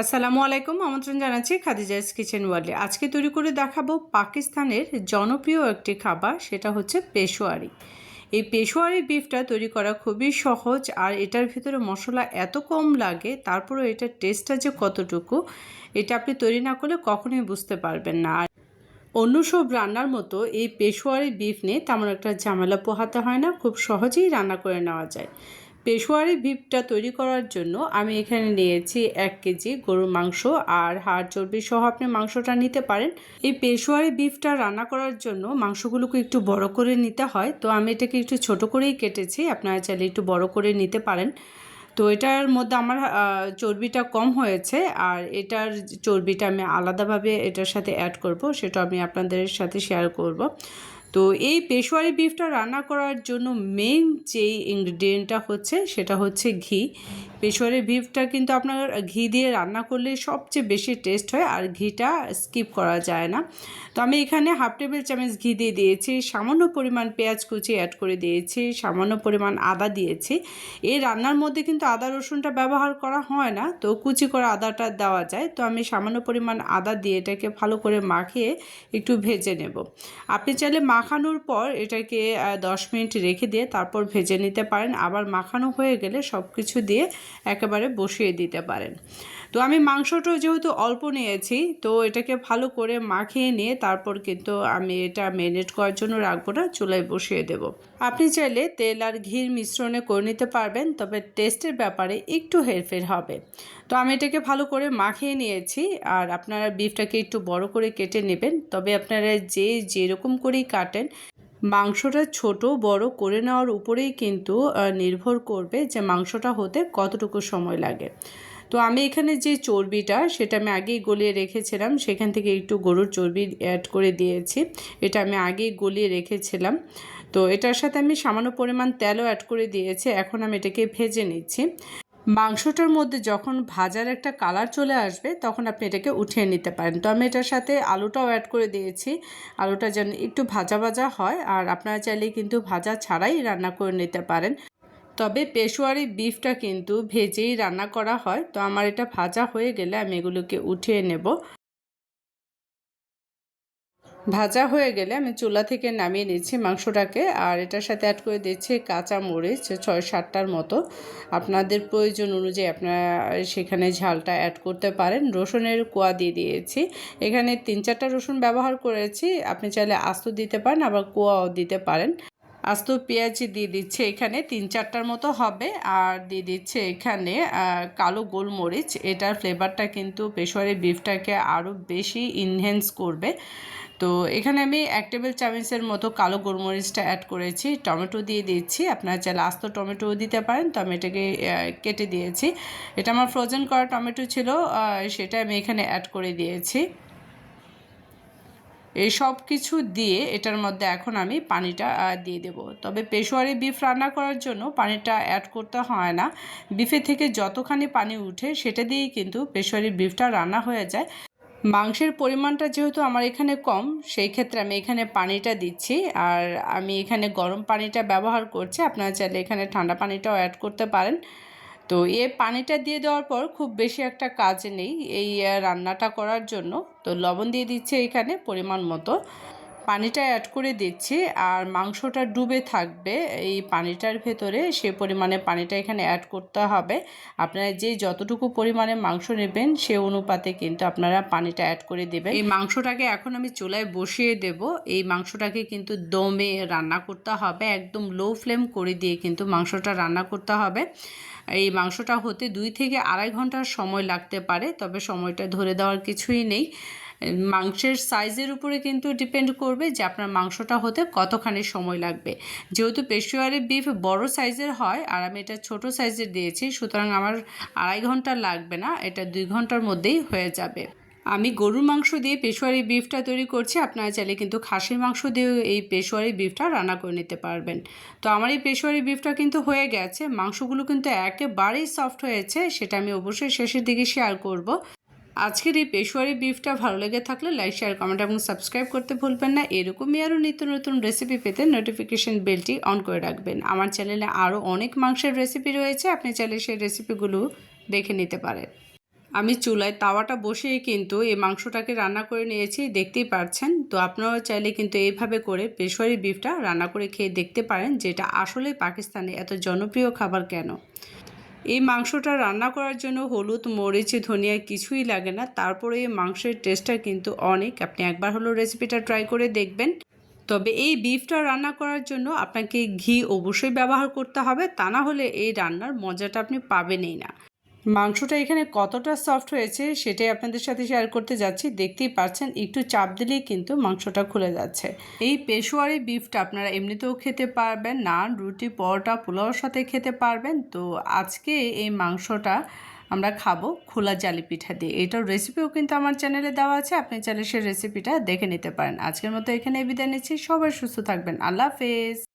আসসালামু আলাইকুম, আমন্ত্রণ জানাচ্ছি খাদিজাস কিচেন ওয়ার্ল্ডে। আজকে তৈরি করে দেখাবো পাকিস্তানের জনপ্রিয় একটি খাবার, সেটা হচ্ছে পেশোয়ারি। এই পেশোয়ারি বিফটা তৈরি করা খুবই সহজ, আর এটার ভিতরে মশলা এত কম লাগে, তারপরেও এটার টেস্টটা যে কতটুকু, এটা আপনি তৈরি না করলে কখনোই বুঝতে পারবেন না। আর অন্য সব রান্নার মতো এই পেশোয়ারি বিফ নিয়ে তেমন একটা ঝামেলা পোহাতে হয় না, খুব সহজেই রান্না করে নেওয়া যায়। পেশোয়ারি বিফটা তৈরি করার জন্য আমি এখানে নিয়েছি এক কেজি গরুর মাংস আর হাড় চর্বি সহ আপনি মাংসটা নিতে পারেন। এই পেশোয়ারি বিফটা রান্না করার জন্য মাংসগুলোকে একটু বড় করে নিতে হয়। তো আমি এটাকে একটু ছোট করেই কেটেছি, আপনারা চাইলে একটু বড় করে নিতে পারেন। তো এটার মধ্যে আমার চর্বিটা কম হয়েছে আর এটার চর্বিটা আমি আলাদাভাবে এটার সাথে অ্যাড করব, সেটা আমি আপনাদের সাথে শেয়ার করব। তো এই পেশোয়ারি বিফটা রান্না করার জন্য মেন যেই ইনগ্রিডিয়েন্টটা হচ্ছে সেটা হচ্ছে ঘি। পেশোয়ারি বিফটা কিন্তু আপনার ঘি দিয়ে রান্না করলে সবচেয়ে বেশি টেস্ট হয় আর ঘিটা স্কিপ করা যায় না। তো আমি এখানে হাফ টেবিল চামচ ঘি দিয়ে দিয়েছি, সামান্য পরিমাণ পেঁয়াজ কুচি অ্যাড করে দিয়েছি, সামান্য পরিমাণ আদা দিয়েছি। এই রান্নার মধ্যে কিন্তু আদা রসুনটা ব্যবহার করা হয় না, তো কুচি করা আদাটা দেওয়া যায়। তো আমি সামান্য পরিমাণ আদা দিয়ে এটাকে ভালো করে মাখিয়ে একটু ভেজে নেব। আপনি চাইলে মাখানোর পর এটাকে দশ মিনিট রেখে দিয়ে তারপর ভেজে নিতে পারেন। আবার মাখানো হয়ে গেলে সব কিছু দিয়ে একেবারে বসিয়ে দিতে পারেন। তো আমি মাংসটাও যেহেতু অল্প নিয়েছি, তো এটাকে ভালো করে মাখিয়ে নিয়ে তারপর কিন্তু আমি এটা ম্যারিনেট করার জন্য রাখব না, চুলায় বসিয়ে দেব। আপনি চাইলে তেল আর ঘির মিশ্রণে করে নিতে পারবেন, তবে টেস্টের ব্যাপারে একটু হেরফের হবে। তো আমি এটাকে ভালো করে মাখিয়ে নিয়েছি, আর আপনারা বিফটাকে একটু বড় করে কেটে নেবেন, তবে আপনারা যে যেরকম করেই কাটেন। মাংসটা ছোট, বড় করে নেওয়ার উপরেই কিন্তু নির্ভর করবে যে মাংসটা হতে কতটুকু সময় লাগে। তো আমি এখানে যে চর্বিটা, সেটা আমি আগেই গলিয়ে রেখেছিলাম। সেখান থেকে একটু গরুর চর্বি অ্যাড করে দিয়েছি। এটা আমি আগেই গলিয়ে রেখেছিলাম। তো এটার সাথে আমি সামান্য পরিমাণ তেলও অ্যাড করে দিয়েছি। এখন আমি এটাকে ভেজে নিচ্ছি। মাংসটার মধ্যে যখন ভাজার একটা কালার চলে আসবে, তখন আপনি এটাকে উঠিয়ে নিতে পারেন। তো আমি এটার সাথে আলুটাও অ্যাড করে দিয়েছি। আলুটা যেন একটু ভাজা ভাজা হয়, আর আপনারা চাইলে কিন্তু ভাজা ছাড়াই রান্না করে নিতে পারেন। তবে পেশোয়ারি বিফটা কিন্তু ভেজেই রান্না করা হয়। তো আমার এটা ভাজা হয়ে গেলে আমি এগুলোকে উঠিয়ে নেব। ভাজা হয়ে গেলে আমি চুলা থেকে নামিয়ে নিচ্ছি মাংসটাকে, আর এটার সাথে অ্যাড করে দিচ্ছি কাঁচা মরিচ, ছয় সাতটার মতো। আপনাদের প্রয়োজন অনুযায়ী আপনারা সেখানে ঝালটা অ্যাড করতে পারেন। রসুনের কোয়া দিয়ে দিয়েছি। এখানে তিন চারটা রসুন ব্যবহার করেছি। আপনি চাইলে আস্ত দিতে পারেন, আবার কোয়াও দিতে পারেন। আস্ত পেঁয়াজ দিয়ে দিচ্ছে এখানে, তিন চারটার মতো হবে। আর দিয়ে দিচ্ছে এখানে কালো গোলমরিচ। এটার ফ্লেভারটা কিন্তু পেশোয়ারি বিফটাকে আরও বেশি ইনহেন্স করবে। তো এখানে আমি এক টেবিল চামচের মতো কালো গোলমরিচটা অ্যাড করেছি। টমেটো দিয়ে দিচ্ছি। আপনারা চাইলে আস্ত টমেটোও দিতে পারেন। তো আমি এটাকে কেটে দিয়েছি। এটা আমার ফ্রোজেন করা টমেটো ছিল। সেটা আমি এখানে অ্যাড করে দিয়েছি। এই সব কিছু দিয়ে এটার মধ্যে এখন আমি পানিটা দিয়ে দেব। তবে পেশোয়ারি বিফ রান্না করার জন্য পানিটা অ্যাড করতে হয় না। বিফে থেকে যতখানি পানি উঠে, সেটা দিয়েই কিন্তু পেশোয়ারি বিফটা রান্না হয়ে যায়। মাংসের পরিমাণটা যেহেতু আমার এখানে কম, সেই ক্ষেত্রে আমি এখানে পানিটা দিচ্ছি। আর আমি এখানে গরম পানিটা ব্যবহার করছি, আপনারা চাইলে এখানে ঠান্ডা পানিটাও অ্যাড করতে পারেন। তো এ পানিটা দিয়ে দেওয়ার পর খুব বেশি একটা কাজ নেই এই রান্নাটা করার জন্য। তো লবণ দিয়ে দিচ্ছে এখানে পরিমাণ মতো। পানিটা অ্যাড করে দিচ্ছি আর মাংসটা ডুবে থাকবে। এই পানিটার ভেতরে সে পরিমাণে পানিটা এখানে অ্যাড করতে হবে। আপনারা যে যতটুকু পরিমাণে মাংস নেবেন সে অনুপাতে কিন্তু আপনারা পানিটা অ্যাড করে দেবেন। এই মাংসটাকে এখন আমি চুলায় বসিয়ে দেব। এই মাংসটাকে কিন্তু দমে রান্না করতে হবে। একদম লো ফ্লেম করে দিয়ে কিন্তু মাংসটা রান্না করতে হবে। এই মাংসটা হতে দুই থেকে আড়াই ঘণ্টার সময় লাগতে পারে, তবে সময়টা ধরে দেওয়ার কিছুই নেই। মাংসের সাইজের উপরে কিন্তু ডিপেন্ড করবে যে আপনার মাংসটা হতে কতখানি সময় লাগবে। যেহেতু পেশোয়ারি বিফ বড় সাইজের হয় আর আমি এটা ছোট সাইজের দিয়েছি, সুতরাং আমার আড়াই ঘণ্টা লাগবে না, এটা দুই ঘণ্টার মধ্যেই হয়ে যাবে। আমি গরুর মাংস দিয়ে পেশোয়ারি বিফটা তৈরি করছি, আপনারা চাইলে কিন্তু খাসির মাংস দিয়েও এই পেশোয়ারি বিফটা রান্না করে নিতে পারবেন। তো আমার এই পেশোয়ারি বিফটা কিন্তু হয়ে গেছে, মাংসগুলো কিন্তু একেবারেই সফট হয়েছে, সেটা আমি অবশ্যই শেষের দিকে শেয়ার করব। আজকের এই পেশোয়ারি বিফটা ভালো লেগে থাকলে লাইক শেয়ার কমেন্ট এবং সাবস্ক্রাইব করতে ভুলবেন না। এরকমই আরও নিত্য নতুন রেসিপি পেতে নোটিফিকেশন বেলটি অন করে রাখবেন। আমার চ্যানেলে আরও অনেক মাংসের রেসিপি রয়েছে, আপনি চাইলে সেই রেসিপিগুলো দেখে নিতে পারেন। আমি চুলায় তাওয়াটা বসিয়ে কিন্তু এই মাংসটাকে রান্না করে নিয়েছি, দেখতেই পাচ্ছেন তো আপনারাও চাইলে কিন্তু এইভাবে করে পেশোয়ারি বিফটা রান্না করে খেয়ে দেখতে পারেন, যেটা আসলে পাকিস্তানে এত জনপ্রিয় খাবার কেন? এই মাংসটা রান্না করার জন্য হলুদ, মরিচ, ধনিয়া কিছুই লাগে না। তারপরে এই মাংসের টেস্টটা কিন্তু অনেক। আপনি একবার হলো রেসিপিটা ট্রাই করে দেখবেন। তবে এই বিফটা রান্না করার জন্য আপনাকে ঘি অবশ্যই ব্যবহার করতে হবে। তা না হলে এই রান্নার মজাটা আপনি পাবেনই না। মাংসটা এখানে কতটা সফট হয়েছে সেটাই আপনাদের সাথে শেয়ার করতে যাচ্ছি। দেখতেই পাচ্ছেন, একটু চাপ দিলেই কিন্তু মাংসটা খুলে যাচ্ছে। এই পেশোয়ারি বিফটা আপনারা এমনিতেও খেতে পারবেন নান রুটি, পরোটা, পোলাওর সাথে খেতে পারবেন। তো আজকে এই মাংসটা আমরা খাব খোলা জালি পিঠা দিয়ে। এটার রেসিপিও কিন্তু আমার চ্যানেলে দেওয়া আছে, আপনি চাইলে সেই রেসিপিটা দেখে নিতে পারেন। আজকের মতো এখানে বিদায় নিচ্ছি। সবাই সুস্থ থাকবেন। আল্লাহ হাফেজ।